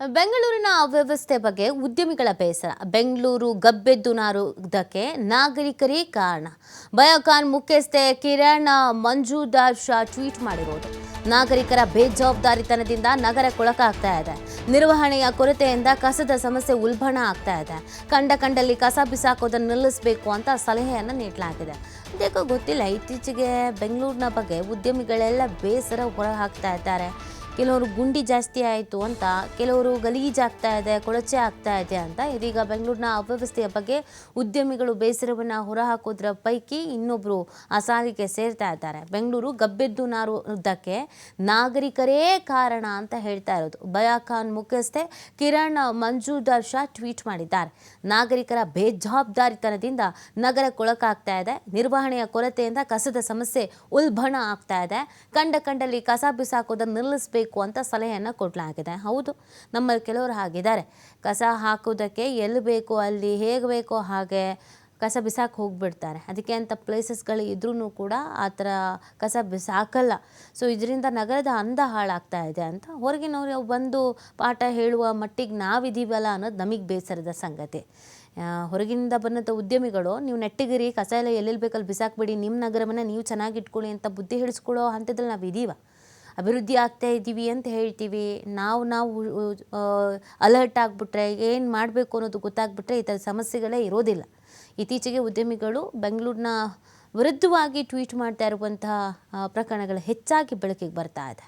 ಬೆಂಗಳೂರಿನ ಅವ್ಯವಸ್ಥೆ ಬಗ್ಗೆ ಉದ್ಯಮಿಗಳ ಬೇಸರ. ಬೆಂಗಳೂರು ಗಬ್ಬೆದ್ದು ನಾರುವುದಕ್ಕೆ ನಾಗರಿಕರೇ ಕಾರಣ. ಬಯೋಕಾನ್ ಮುಖ್ಯಸ್ಥೆ ಕಿರಣ್ ಮಂಜುದಾರ್ ಶಾ ಟ್ವೀಟ್ ಮಾಡಿರುವುದು ನಾಗರಿಕರ ಬೇಜವಾಬ್ದಾರಿತನದಿಂದ ನಗರ ಕೊಳಕಾಗ್ತಾ ಇದೆ. ನಿರ್ವಹಣೆಯ ಕೊರತೆಯಿಂದ ಕಸದ ಸಮಸ್ಯೆ ಉಲ್ಬಣ ಆಗ್ತಾ ಇದೆ. ಕಂಡ ಕಂಡಲ್ಲಿ ಕಸ ಬಿಸಾಕೋದನ್ನು ನಿಲ್ಲಿಸಬೇಕು ಅಂತ ಸಲಹೆಯನ್ನು ನೀಡಲಾಗಿದೆ. ಅದೇಕೋ ಗೊತ್ತಿಲ್ಲ, ಇತ್ತೀಚೆಗೆ ಬೆಂಗಳೂರಿನ ಬಗ್ಗೆ ಉದ್ಯಮಿಗಳೆಲ್ಲ ಬೇಸರ ಹೊರಹಾಕ್ತಾ ಇದ್ದಾರೆ. ಕೆಲವರು ಗುಂಡಿ ಜಾಸ್ತಿ ಆಯಿತು ಅಂತ, ಕೆಲವರು ಗಲೀಜಾಗ್ತಾ ಇದೆ, ಕೊಳಚೆ ಆಗ್ತಾ ಇದೆ ಅಂತ. ಇದೀಗ ಬೆಂಗಳೂರಿನ ಅವ್ಯವಸ್ಥೆಯ ಬಗ್ಗೆ ಉದ್ಯಮಿಗಳು ಬೇಸರವನ್ನು ಹೊರಹಾಕೋದ್ರ ಪೈಕಿ ಇನ್ನೊಬ್ಬರು ಆ ಸಾಲಿಗೆ ಸೇರ್ತಾ ಇದ್ದಾರೆ. ಬೆಂಗಳೂರು ಗಬ್ಬೆದ್ದು ನಾರುವುದಕ್ಕೆ ನಾಗರಿಕರೇ ಕಾರಣ ಅಂತ ಹೇಳ್ತಾ ಇರೋದು. ಬಯಾಖಾನ್ ಮುಖ್ಯಸ್ಥೆ ಕಿರಣ್ ಮಂಜುದಾರ್ ಶಾ ಟ್ವೀಟ್ ಮಾಡಿದ್ದಾರೆ. ನಾಗರಿಕರ ಬೇಜವಾಬ್ದಾರಿತನದಿಂದ ನಗರ ಕೊಳಕಾಗ್ತಾ ಇದೆ. ನಿರ್ವಹಣೆಯ ಕೊರತೆಯಿಂದ ಕಸದ ಸಮಸ್ಯೆ ಉಲ್ಬಣ ಆಗ್ತಾ ಇದೆ. ಕಂಡ ಕಂಡಲ್ಲಿ ಕಸ ಬಿಸಾಕೋದನ್ನು ನಿಲ್ಲಿಸಬೇಕು ಅಂತ ಸಲಹೆಯನ್ನು ಕೊಡಲಾಗಿದೆ. ಹೌದು ನಮ್ಮಲ್ಲಿ ಕೆಲವರು ಹಾಗಿದ್ದಾರೆ. ಕಸ ಹಾಕೋದಕ್ಕೆ ಎಲ್ಲಿ ಬೇಕೋ, ಅಲ್ಲಿ ಹೇಗೆ ಬೇಕೋ ಹಾಗೆ ಕಸ ಬಿಸಾಕಿ ಹೋಗಿಬಿಡ್ತಾರೆ. ಅದಕ್ಕೆ ಅಂತ ಪ್ಲೇಸಸ್ಗಳು ಇದ್ರೂ ಕೂಡ ಆ ಥರ ಕಸ ಬಿಸಾಕಲ್ಲ. ಸೊ ಇದರಿಂದ ನಗರದ ಅಂದ ಹಾಳಾಗ್ತಾ ಇದೆ ಅಂತ ಹೊರಗಿನವರು ಬಂದು ಪಾಠ ಹೇಳುವ ಮಟ್ಟಿಗೆ ನಾವಿದ್ದೀವಲ್ಲ ಅನ್ನೋದು ನಮಗೆ ಬೇಸರದ ಸಂಗತಿ. ಹೊರಗಿಂದ ಬಂದಂಥ ಉದ್ಯಮಿಗಳು, ನೀವು ನೆಟ್ಟಿಗಿರಿ, ಕಸ ಎಲ್ಲ ಎಲ್ಲೆಲ್ಲಿ ಬೇಕಲ್ಲಿ ಬಿಸಾಕ್ಬಿಡಿ, ನಿಮ್ಮ ನಗರವನ್ನು ನೀವು ಚೆನ್ನಾಗಿ ಇಟ್ಕೊಳ್ಳಿ ಅಂತ ಬುದ್ಧಿ ಹೇಳಿಸ್ಕೊಳ್ಳೋ ಹಂತದಲ್ಲಿ ನಾವು ಇದೀವ ಅಭಿವೃದ್ಧಿ ಆಗ್ತಾ ಇದ್ದೀವಿ ಅಂತ ಹೇಳ್ತೀವಿ. ನಾವು ನಾವು ಅಲರ್ಟ್ ಆಗಿಬಿಟ್ರೆ ಏನು ಮಾಡಬೇಕು ಅನ್ನೋದು ಗೊತ್ತಾಗ್ಬಿಟ್ರೆ ಈ ಥರ ಸಮಸ್ಯೆಗಳೇ ಇರೋದಿಲ್ಲ. ಇತ್ತೀಚೆಗೆ ಉದ್ಯಮಿಗಳು ಬೆಂಗಳೂರಿನ ವಿರುದ್ಧವಾಗಿ ಟ್ವೀಟ್ ಮಾಡ್ತಾ ಇರುವಂತಹ ಪ್ರಕರಣಗಳು ಹೆಚ್ಚಾಗಿ ಬೆಳಕಿಗೆ ಬರ್ತಾ ಇದೆ.